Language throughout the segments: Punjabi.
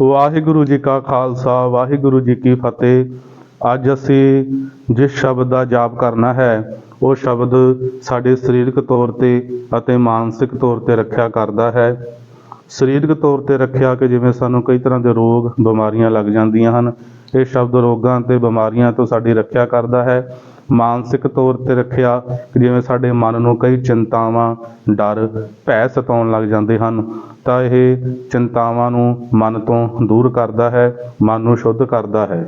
ਵਾਹਿਗੁਰੂ ਜੀ ਕਾ ਖਾਲਸਾ, ਵਾਹਿਗੁਰੂ ਜੀ ਕੀ ਫਤਿਹ। ਅੱਜ ਅਸੀਂ ਜਿਸ ਸ਼ਬਦ ਦਾ ਜਾਪ ਕਰਨਾ ਹੈ, ਉਹ ਸ਼ਬਦ ਸਾਡੇ ਸਰੀਰਕ ਤੌਰ ਤੇ ਅਤੇ ਮਾਨਸਿਕ ਤੌਰ ਤੇ ਰੱਖਿਆ ਕਰਦਾ ਹੈ। ਸਰੀਰਕ ਤੌਰ ਤੇ ਰੱਖਿਆ ਕਿ ਜਿਵੇਂ ਸਾਨੂੰ ਕਈ ਤਰ੍ਹਾਂ ਦੇ ਰੋਗ, ਬਿਮਾਰੀਆਂ ਲੱਗ ਜਾਂਦੀਆਂ ਹਨ, ਇਹ ਸ਼ਬਦ ਰੋਗਾਂ ਤੇ ਬਿਮਾਰੀਆਂ ਤੋਂ ਸਾਡੀ ਰੱਖਿਆ ਕਰਦਾ ਹੈ। ਮਾਨਸਿਕ ਤੌਰ ਤੇ ਰੱਖਿਆ ਕਿ ਜਿਵੇਂ ਸਾਡੇ ਮਨ ਨੂੰ ਕਈ ਚਿੰਤਾਵਾਂ, ਡਰ, ਭੈ ਸਤਾਉਣ ਲੱਗ ਜਾਂਦੇ ਹਨ। ਤਾਂ ਇਹ ਚਿੰਤਾਵਾਂ ਨੂੰ ਮਨ ਤੋਂ ਦੂਰ ਕਰਦਾ ਹੈ, ਮਨ ਨੂੰ ਸ਼ੁੱਧ ਕਰਦਾ ਹੈ।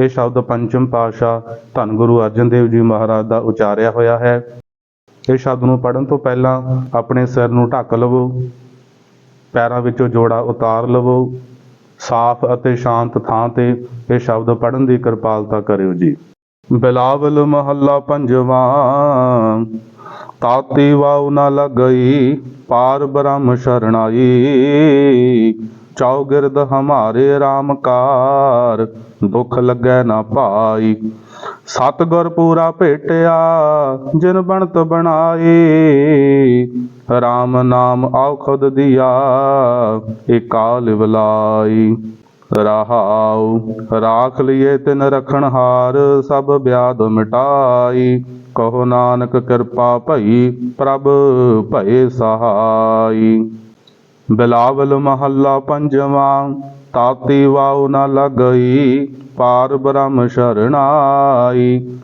ਇਹ ਸ਼ਬਦ ਪੰਚਮ ਪਾਤਸ਼ਾਹ ਧੰਨ ਗੁਰੂ ਅਰਜਨ ਦੇਵ ਜੀ ਮਹਾਰਾਜ ਦਾ ਉਚਾਰਿਆ ਹੋਇਆ ਹੈ। ਇਹ ਸ਼ਬਦ ਨੂੰ ਪੜਨ ਤੋਂ ਪਹਿਲਾਂ ਆਪਣੇ ਸਿਰ ਨੂੰ ਢੱਕ ਲਵੋ, ਪੈਰਾਂ ਵਿੱਚੋਂ ਜੋੜਾ ਉਤਾਰ ਲਵੋ, ਸਾਫ਼ ਅਤੇ ਸ਼ਾਂਤ ਥਾਂ ਤੇ ਇਹ ਸ਼ਬਦ ਪੜਨ ਦੀ ਕਿਰਪਾਲਤਾ ਕਰਿਓ ਜੀ। ਬਿਲਾਵਲ ਮਹੱਲਾ ਪੰਜਵਾਂ ਤਾਤੀ ਵਾਉ ਨ ਲਗਈ, ਪਾਰ ਬ੍ਰਹਮ ਸ਼ਰਣਾਈ। ਚੌਗਿਰਦ ਹਮਾਰੇ RAM ਕਾਰ, ਦੁਖ ਲੱਗੈ ਨਾ ਪਾਈ। ਸਤਿਗੁਰ ਪੂਰਾ ਭੇਟਿਆ, ਜਿਨ ਬਣਤ ਬਣਾਈ। RAM ਨਾਮ ਔਖਦ ਦਿਆ ਕਾਲ ਵਿਲਾਈ ਰਹਾਉ, ਰਾਖ ਲਿਏ ਤਿਨ ਰਖਣ ਹਾਰ, ਸਭ ਬਿਆਦ ਮਿਟਾਈ। ਕਹੋ ਨਾਨਕ ਕਿਰਪਾ ਭਈ, ਪ੍ਰਭ ਭਏ ਸਹਾਈ। ਬਿਲਾਵਲ ਮਹੱਲਾ ਪੰਜਵਾਂ, ਤਾਤੀ ਵਾਉ ਨ ਲਗਈ, ਪਾਰ ਬ੍ਰਹਮ ਸ਼ਰਣਾਈ।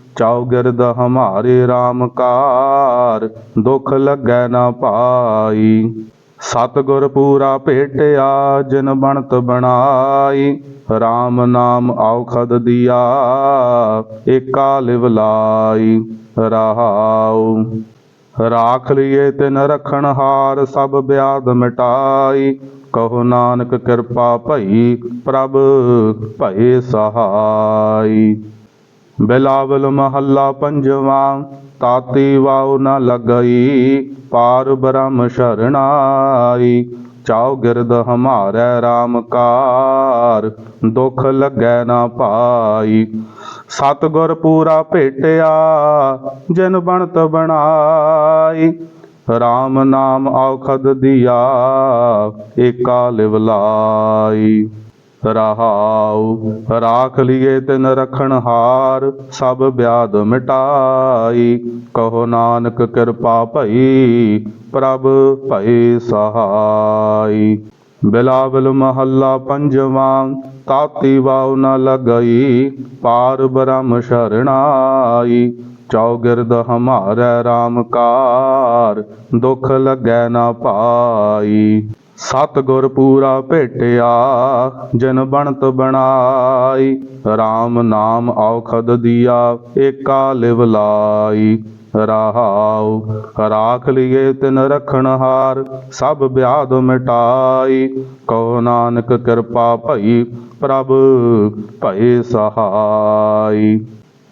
ਗਿਰਦ ਹਮਾਰੇ RAM ਕਾਰ, ਦੁਖ ਲੱਗੈ ਨਾ ਪਾਈ। ਸਤਿਗੁਰ ਪੂਰਾ ਭੇਟਿਆ, ਜਿਨ ਬਣਤ ਬਣਾਈ। RAM ਨਾਮ ਔਖਦ ਦਿਆ, ਏਕਾ ਲਿਵ ਲਾਈ। ਰਹਾਉ, ਰਾਖ ਲਿਏ ਤਿਨ ਰਖਣ ਹਾਰ, ਸਭ ਬਿਆਦ ਮਿਟਾਈ। ਕਹੋ ਨਾਨਕ ਕਿਰਪਾ ਭਈ ਪ੍ਰਭ ਭਏ ਸਹਾਈ। ਬਿਲਾਵਲ ਮਹੱਲਾ ਪੰਜਵਾਂ, ਤਾਤੀ ਵਾਉ ਨ ਲਗਈ, ਪਾਰ ਬ੍ਰਹਮ ਸ਼ਰਣਾਈ। ਚਾਉ ਗਿਰਦ ਹਮਾਰੇ RAM ਕਾਰ, ਦੁਖ ਲੱਗੈ ਨਾ ਪਾਈ। ਸਤਿਗੁਰ ਪੂਰਾ ਭੇਟਿਆ, ਜਿਨ ਬਣਤ ਬਣਾਈ। RAM ਨਾਮ ਔਖਦ ਦਿਆ, ਏਕਾ ਲਿਵ ਲਾਈ। ਰਹਾਉ। ਰਾਖ ਲਿਏ ਤਿਨ ਰਖਣ ਹਾਰ, ਸਭ ਬਿਆਦ ਮਿਟਾਈ। ਕਹੋ ਨਾਨਕ ਕਿਰਪਾ ਭਈ, ਪ੍ਰਭ ਭਈ ਸਹਾਈ। ਬਿਲਾਵਲ ਮਹੱਲਾ ਪੰਜਵਾਂ, ਤਾਤੀ ਵਾਉ ਨ ਲਗਈ, ਪਾਰ ਬ੍ਰਹਮ ਸ਼ਰਣਾਈ। ਚੌਗਿਰਦ ਹਮਾਰੇ RAM ਕਾਰ, ਦੁਖ ਲੱਗੈ ਨਾ ਪਾਈ। ਸਤਿਗੁਰ ਪੂਰਾ ਭੇਟਿਆ, ਜਿਨ ਬਣਤ ਬਣਾਈ। RAM ਨਾਮ ਔਖਦ ਦਿਆ, ਏਕਾ ਲਿਵ ਲਾਈ। ਰਹਾਉ, ਰਾਖ ਲਿਏ ਤਿਨ ਰਖਣ ਹਾਰ, ਸਭ ਬਿਆਦ ਮਿਟਾਈ। ਕਹੋ ਨਾਨਕ ਕਿਰਪਾ ਭਈ ਪ੍ਰਭ ਭਏ ਸਹਾਈ।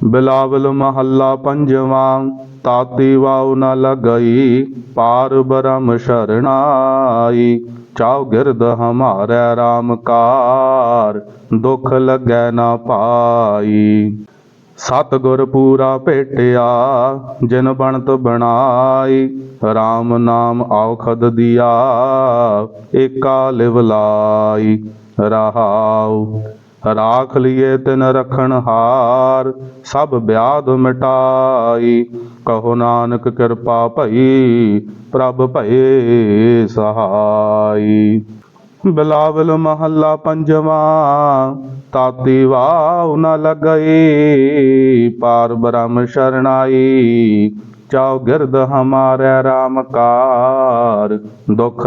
ਬਿਲਾਵਲ ਮਹੱਲਾ ਪੰਜਵਾਂ, ਤਾਤੀ ਵਾਉ ਨ ਲਗਈ, ਪਾਰ ਬਰਮ ਸ਼ਰਣਾਈ। ਚਾਉ ਗਿਰਦ ਹਮਾਰੇ RAM ਕਾਰ, ਦੁਖ ਲੱਗੈ ਨਾ ਪਾਈ। ਸਤਿਗੁਰ ਪੂਰਾ ਭੇਟਿਆ, ਜਿਨ ਬਣਤ ਬਣਾਈ RAM ਨਾਮ ਔਖਦ ਦਿਆ, ਏਕਾ ਲਿਵ ਲਾਈ, ਰਹਾਉ। ਰਾਖ ਲਿਏ ਤਿਨ ਰਖਣ ਹਾਰ, ਸਭ ਬਿਆਦ ਮਿਟਾਈ। ਕਹੋ ਨਾਨਕ ਕਿਰਪਾ ਭਈ, ਪ੍ਰਭ ਭਏ ਸਹਾਈ। ਬਿਲਾਵਲ ਮਹੱਲਾ ਪੰਜਵਾਂ, ਤਾਤੀ ਵਾਉ ਨ ਲਗਈ, ਪਾਰ ਬ੍ਰਹਮ ਸ਼ਰਣਾਈ। ਚਾਉ ਗਿਰਦ ਹਮਾਰੇ RAM ਕਾਰ, ਦੁਖ